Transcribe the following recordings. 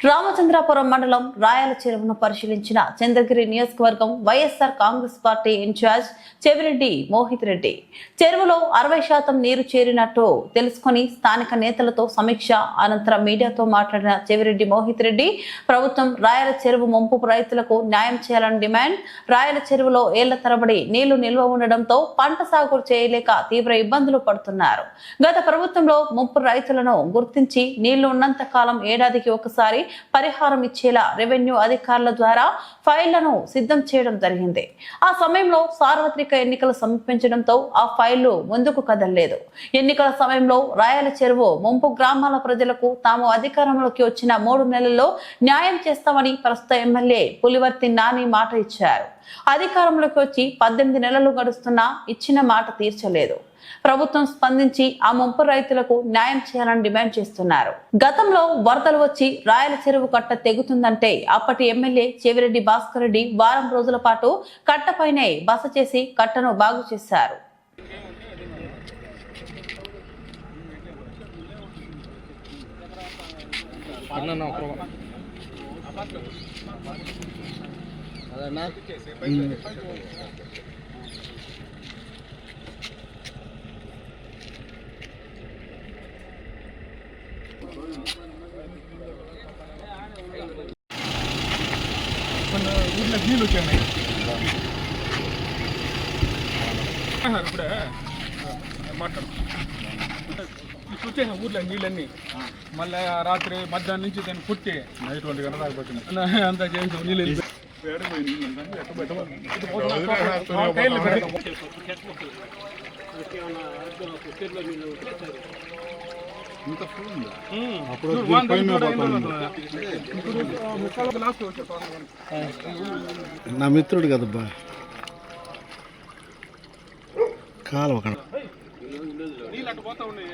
రామచంద్రాపురం మండలం రాయల చెరువును పరిశీలించిన చంద్రగిరి నియోజకవర్గం వైఎస్ఆర్ కాంగ్రెస్ పార్టీ ఇన్ఛార్జ్ చెవిరెడ్డి మోహిత్ రెడ్డి. చెరువులో అరవై శాతం నీరు చేరినట్టు తెలుసుకొని స్థానిక నేతలతో సమీక్ష అనంతరం మీడియాతో మాట్లాడిన చెవిరెడ్డి మోహిత్ రెడ్డి ప్రభుత్వం రాయల చెరువు ముంపు రైతులకు న్యాయం చేయాలని డిమాండ్ రాయల చెరువులో ఏళ్ళ తరబడి నీళ్ళు నిల్వ ఉండడంతో పంట సాగు చేయలేక తీవ్ర ఇబ్బందులు పడుతున్నారు. గత ప్రభుత్వంలో ముంపు రైతులను గుర్తించి నీళ్ళు ఉన్నంత కాలం ఏడాదికి ఒకసారి పరిహారం ఇచ్చేలా రెవెన్యూ అధికారుల ద్వారా ఫైళ్ళను సిద్ధం చేయడం జరిగింది. ఆ సమయంలో సార్వత్రిక ఎన్నికలు సమర్పించడంతో ఆ ఫైళ్ళు ముందుకు కదలలేదు. ఎన్నికల సమయంలో రాయల చెరువు ముంపు గ్రామాల ప్రజలకు తాము అధికారంలోకి వచ్చిన మూడు నెలల్లో న్యాయం చేస్తామని ప్రస్తుత ఎమ్మెల్యే పులివర్తి నాని మాట ఇచ్చారు. అధికారంలోకి వచ్చి పద్దెనిమిది నెలలు గడుస్తున్నా ఇచ్చిన మాట తీర్చలేదు. ప్రభుత్వం స్పందించి ఆ ముంపు రైతులకు న్యాయం చేయాలని డిమాండ్ చేస్తున్నారు. గతంలో వరదలు వచ్చి రాయల చెరువు కట్ట తెగుతుందంటే అప్పటి ఎమ్మెల్యే చెవిరెడ్డి భాస్కర్ రెడ్డి వారం రోజుల పాటు కట్టపైనే బస చేసి కట్టను బాగు చేశారు. అన్న అదన్నా ఊర్లో నీళ్ళు వచ్చాయి. ఇప్పుడే మాట్లాడు. ఇప్పుడు వచ్చాయి ఊర్లో నీళ్ళన్నీ. మళ్ళీ రాత్రి మధ్యాహ్నం నుంచి దాన్ని పుట్టి నైట్ ఒంటి గంట దాకా పట్టింది అంతా చేసాం నీళ్ళు అప్పుడు నా మిత్రుడు కదబ్బా. కాలువ కన అటు పోతా ఉన్నాయి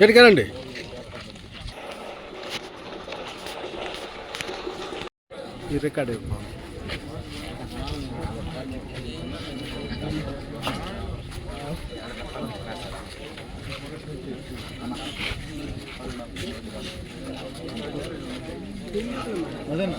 ఎక్కడికారండి ఈ రికార్డ్ అదేనా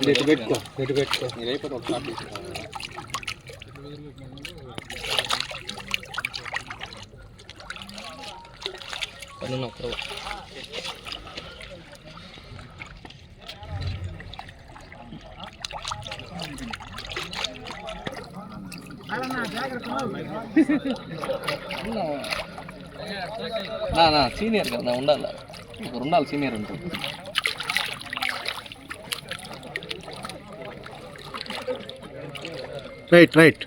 ఇటు పెట్టుకో ఇటు పెట్టుకో. ఇది అయిపోతే ఒక కాపీ పన్ను ఒకరు నా నా సీనియర్ కదా ఉండాలి? ఒకరు ఉండాలి సీనియర్ ఉంటుంది రైట్ రైట్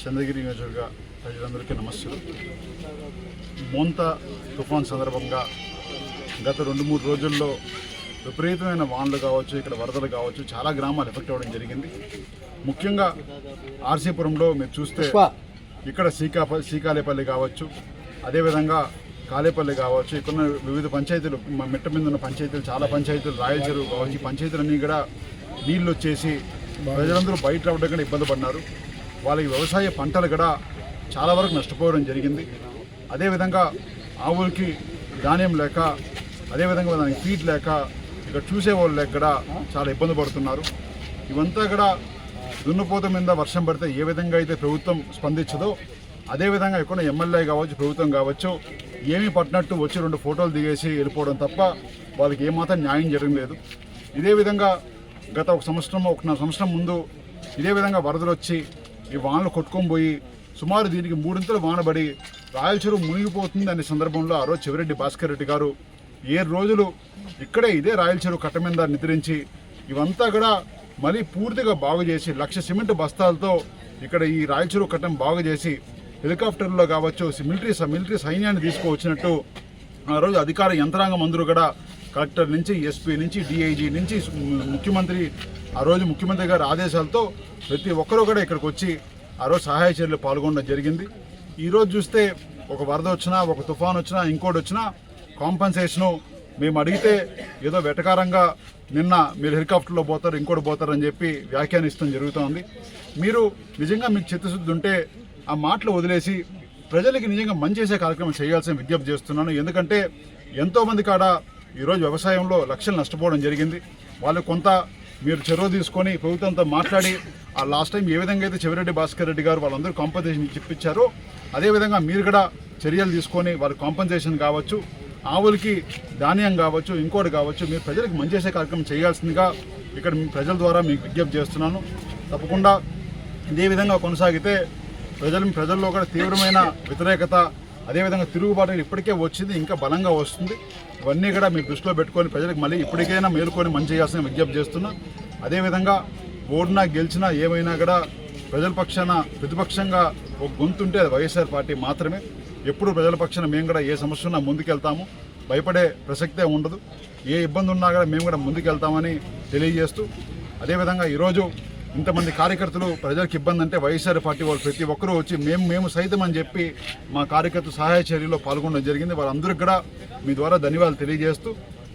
చంద్రగిరి నియోజకవర్గ ప్రజలందరికీ నమస్సులు మోంత తుఫాన్ సందర్భంగా గత రెండు మూడు రోజుల్లో విపరీతమైన వానలు కావచ్చు ఇక్కడ వరదలు కావచ్చు చాలా గ్రామాలు ఎఫెక్ట్ అవ్వడం జరిగింది. ముఖ్యంగా ఆర్సీపురంలో మీరు చూస్తే ఇక్కడ సీకాప సీకాలేపల్లి కావచ్చు అదేవిధంగా కాలేపల్లి కావచ్చు ఇక్కడ వివిధ పంచాయతీలు మ- మిట్ట మీద ఉన్న పంచాయతీలు చాలా పంచాయతీలు రాయచెరువు కావచ్చు ఈ పంచాయతీలన్నీ కూడా నీళ్ళు వచ్చేసి ప్రజలందరూ బయట రావడం కూడా ఇబ్బంది పడినారు వాళ్ళకి వ్యవసాయ పంటలు కూడా చాలా వరకు నష్టపోవడం జరిగింది. అదేవిధంగా ఆవులకి ధాన్యం లేక అదేవిధంగా దానికి ఫీడ్ లేక ఇక్కడ చూసేవాళ్ళు లేక కూడా చాలా ఇబ్బంది పడుతున్నారు. ఇవంతా కూడా దున్నపోత మీద వర్షం పడితే ఏ విధంగా అయితే ప్రభుత్వం స్పందించదో అదేవిధంగా ఇక్కడ ఎమ్మెల్యే కావచ్చు ప్రభుత్వం కావచ్చు ఏమీ పట్టినట్టు వచ్చి రెండు ఫోటోలు దిగేసి వెళ్ళిపోవడం తప్ప వాళ్ళకి ఏమాత్రం న్యాయం జరగలేదు ఇదే విధంగా గత ఒక సంవత్సరం ఒకన్నర సంవత్సరం ముందు ఇదే విధంగా వరదలు వచ్చి ఈ వానలు కొట్టుకొని పోయి సుమారు దీనికి మూడింతలు వానబడి రాయలచెరువు మునిగిపోతుంది అనే సందర్భంలో ఆ రోజు చెవిరెడ్డి భాస్కర్ రెడ్డి గారు ఏడు రోజులు ఇక్కడే ఇదే రాయలచెరువు కట్ట మీద నిద్రించి ఇవంతా కూడా మరీ పూర్తిగా బాగు చేసి లక్ష సిమెంట్ బస్తాలతో ఇక్కడ ఈ రాయలచెరువు కట్టం బాగు చేసి హెలికాప్టర్లో కావచ్చు మిలిటరీ మిలిటరీ సైన్యాన్ని తీసుకువచ్చినట్టు ఆ రోజు అధికార యంత్రాంగం అందరూ కూడా కలెక్టర్ నుంచి ఎస్పీ నుంచి డిఐజీ నుంచి ముఖ్యమంత్రి ఆ రోజు ముఖ్యమంత్రి గారి ఆదేశాలతో ప్రతి ఒక్కరూ కూడా ఇక్కడికి వచ్చి ఆ రోజు సహాయ చర్యలు పాల్గొనడం జరిగింది. ఈరోజు చూస్తే ఒక వరద వచ్చినా ఒక తుఫాన్ వచ్చినా ఇంకోటి వచ్చినా కాంపన్సేషను మేము అడిగితే ఏదో వెటకారంగా నిన్న మీరు హెలికాప్టర్లో పోతారు ఇంకోటి పోతారు అని చెప్పి వ్యాఖ్యానిస్తాం జరుగుతోంది. మీరు నిజంగా మీకు చిత్తశుద్ధి ఉంటే ఆ మాటలు వదిలేసి ప్రజలకి నిజంగా మంచి చేసే కార్యక్రమం చేయాల్సిన విజ్ఞప్తి చేస్తున్నాను. ఎందుకంటే ఎంతోమంది కాడ ఈరోజు వ్యవసాయంలో లక్షలు నష్టపోవడం జరిగింది. వాళ్ళు కొంత మీరు చొరవ తీసుకొని ప్రభుత్వంతో మాట్లాడి ఆ లాస్ట్ టైం ఏ విధంగా అయితే చెవిరెడ్డి భాస్కర్ రెడ్డి గారు వాళ్ళందరూ కాంపన్సేషన్ చెప్పించారో అదేవిధంగా మీరు కూడా చర్యలు తీసుకొని వారి కాంపన్సేషన్ కావచ్చు ఆవులకి ధాన్యం కావచ్చు ఇంకోటి కావచ్చు మీరు ప్రజలకు మంచి చేసే కార్యక్రమం చేయాల్సిందిగా ఇక్కడ మీ ప్రజల ద్వారా మీకు విజ్ఞప్తి చేస్తున్నాను. తప్పకుండా ఇదే విధంగా కొనసాగితే ప్రజలు ప్రజల్లో కూడా తీవ్రమైన వ్యతిరేకత అదేవిధంగా తిరుగుబాటు ఇప్పటికే వచ్చింది ఇంకా బలంగా వస్తుంది. ఇవన్నీ కూడా మీరు దృష్టిలో పెట్టుకొని ప్రజలకు మళ్ళీ ఇప్పటికైనా మేలుకొని మంచి చేయాల్సిన విజ్ఞప్తి చేస్తున్నా. అదేవిధంగా ఓడినా గెలిచినా ఏమైనా కూడా ప్రజల పక్షాన ప్రతిపక్షంగా ఒక గొంతుంటే అది వైఎస్ఆర్ పార్టీ మాత్రమే. ఎప్పుడు ప్రజల పక్షాన మేము కూడా ఏ సమస్య ఉన్నా ముందుకెళ్తాము. భయపడే ప్రసక్తే ఉండదు. ఏ ఇబ్బంది ఉన్నా కూడా మేము కూడా ముందుకెళ్తామని తెలియజేస్తూ అదేవిధంగా ఈరోజు ఇంతమంది కార్యకర్తలు ప్రజలకు ఇబ్బంది అంటే వైఎస్ఆర్ పార్టీ వాళ్ళు ప్రతి ఒక్కరూ వచ్చి మేము మేము సైతం అని చెప్పి మా కార్యకర్తలు సహాయ చర్యలో పాల్గొనడం జరిగింది. వాళ్ళందరికీ కూడా మీ ద్వారా ధన్యవాదాలు తెలియజేస్తూ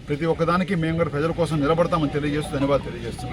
ప్రతి ఒక్కదానికి మేము కూడా ప్రజల కోసం నిలబడతామని తెలియజేస్తూ ధన్యవాదాలు తెలియజేస్తున్నాం.